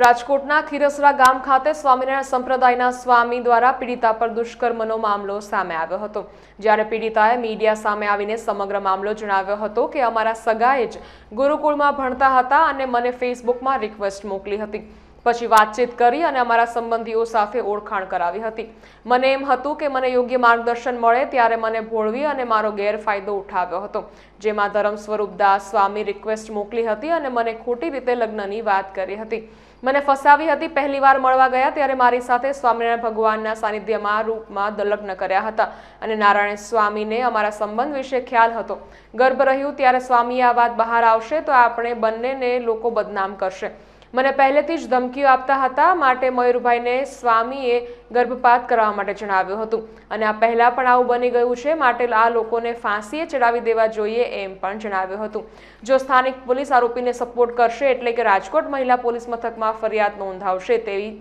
રાજકોટના ખીરસરા ગામ ખાતે સ્વામિનારાયણ સંપ્રદાયના સ્વામી દ્વારા પીડિતા પર દુષ્કર્મનો મામલો સામે આવ્યો હતો. જ્યારે પીડિતાએ મીડિયા સામે આવીને સમગ્ર મામલો જણાવ્યો હતો કે અમારા સગાએ જ ગુરુકુળમાં ભણતા હતા અને મને ફેસબુકમાં રિક્વેસ્ટ મોકલી હતી. પછી વાતચીત કરી અને અમારા સંબંધીઓ સાથે ઓળખાણ કરાવી હતી. મને એમ હતું કે મને યોગ્ય માર્ગદર્શન મળે ત્યારે મને ભોળવી અને મારો ગેરફાયદો ઉઠાવ્યો હતો. જેમાં ધરમ સ્વરૂપ દાસ સ્વામી રિક્વેસ્ટ મોકલી હતી અને મને ખોટી રીતે લગ્નની વાત કરી હતી. મને ફસાવી હતી પહેલીવાર મળવા ગયા ત્યારે મારી સાથે સ્વામિનારાયણ ભગવાનના સાનિધ્યમાં, રૂપમાં લગ્ન કર્યા હતા અને નારાયણ સ્વામીને અમારા સંબંધ વિશે ખ્યાલ હતો. ગર્ભ રહ્યું ત્યારે સ્વામી આ વાત બહાર આવશે તો આપણે બંનેને લોકો બદનામ કરશે. મને પહેલેથી જ ધમકીઓ આપતા હતા, માટે મયુરભાઈને સ્વામીએ ગર્ભપાત કરવા માટે જણાવ્યું હતું. અને આ પહેલાં પણ આવું બની ગયું છે, માટે આ લોકોને ફાંસીએ ચડાવી દેવા જોઈએ એમ પણ જણાવ્યું હતું. જો સ્થાનિક પોલીસ આરોપીને સપોર્ટ કરશે, એટલે કે રાજકોટ મહિલા પોલીસ મથકમાં ફરિયાદ નોંધાવશે તેવી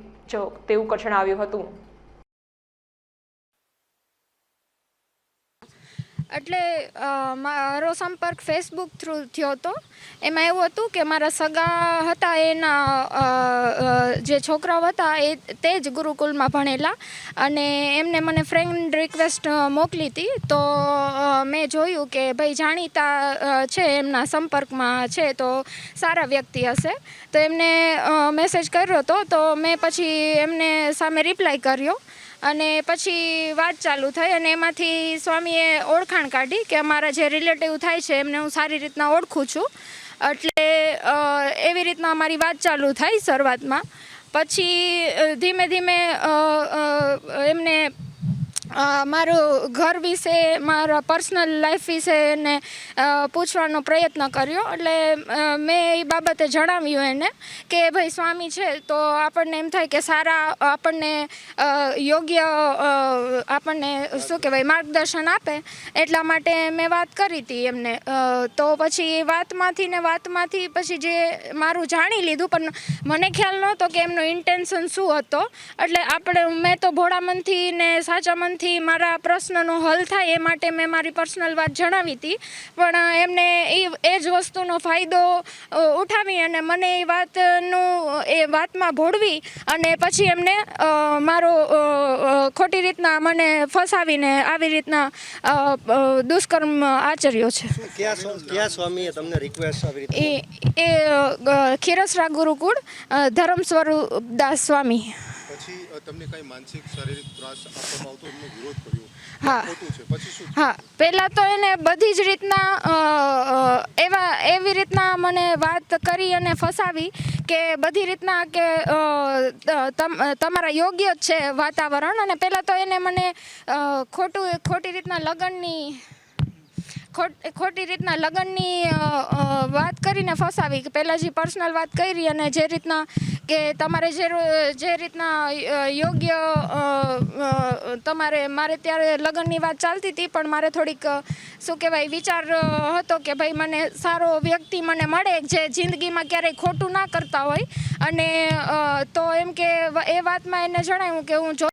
તેવું જણાવ્યું હતું. એટલે મારો સંપર્ક ફેસબુક થ્રુ થયો હતો. એમાં એવું હતું કે મારા સગા હતા, એના જે છોકરાઓ હતા, એ તે જ ગુરુકુલમાં ભણેલા અને એમને મને ફ્રેન્ડ રિક્વેસ્ટ મોકલી હતી. તો મેં જોયું કે ભાઈ જાણીતા છે, એમના સંપર્કમાં છે, તો સારા વ્યક્તિ હશે. તો એમને મેસેજ કર્યો હતો. તો મેં પછી એમને સામે રિપ્લાય કર્યો અને પછી વાત ચાલુ થઈ અને એમાંથી સ્વામીએ ઓળખાણ કાઢી કે અમારા જે રિલેટિવ થાય છે, એમને હું સારી રીતના ઓળખું છું. એટલે એવી રીતના અમારી વાત ચાલુ થઈ શરૂઆતમાં. પછી ધીમે ધીમે મારું ઘર વિશે, મારા પર્સનલ લાઈફ વિશે એને પૂછવાનો પ્રયત્ન કર્યો. એટલે મેં એ બાબતે જણાવ્યું એને કે, ભાઈ, સ્વામી છે, તો આપણને એમ થાય કે સારા આપણને યોગ્ય આપણને શું કહેવાય, માર્ગદર્શન આપે. એટલા માટે મેં વાત કરી હતી એમને. તો પછી વાતમાંથી ને વાતમાંથી પછી જે મારું જાણી લીધું, પણ મને ખ્યાલ નહોતો કે એમનો ઇન્ટેન્શન શું હતો. એટલે આપણે, મેં તો ભોળા મનથી ને સાચા મનથી મારા પ્રશ્નનો હલ થાય એ માટે મેં મારી પર્સનલ વાત જણાવી હતી. પણ એમને એ એ જ વસ્તુનો ફાયદો ઉઠાવી અને મને એ વાતનું એ વાતમાં ભોળવી અને પછી એમને મારો ખોટી રીતના મને ફસાવીને આવી રીતના દુષ્કર્મ આચર્યો છે. ક્યાં સ્વામીએ તમને રિક્વેસ્ટ આવી રીતે? એ ખીરસરા ગુરુકુળ ધરમ સ્વરૂપ દાસ સ્વામી. પછી તમને કઈ માનસિક શારીરિક ત્રાસ આપવામાં આવતો એમનો વિરોધ કર્યો? હા. ખોટું છે. પછી શું હા. પહેલાં તો એને બધી જ રીતના એવા એવી રીતના મને વાત કરી અને ફસાવી કે બધી રીતના કે તમ- તમારા યોગ્ય જ છે વાતાવરણ. અને પહેલાં તો એને મને ખોટું ખોટી રીતના લગ્નની ખોટી રીતના લગ્નની વાત કરીને ફસાવી. કે પહેલાં જે પર્સનલ વાત કરી અને જે રીતના કે તમારે જે જે રીતના યોગ્ય તમારે, મારે ત્યારે લગ્નની વાત ચાલતી હતી, પણ મારે થોડીક શું કહેવાય, વિચાર હતો કે ભાઈ મને સારો વ્યક્તિ મને મળે, જે જિંદગીમાં ક્યારેય ખોટું ના કરતા હોય. અને તો એમ કે એ વાતમાં એને જણાવ્યું કે હું જો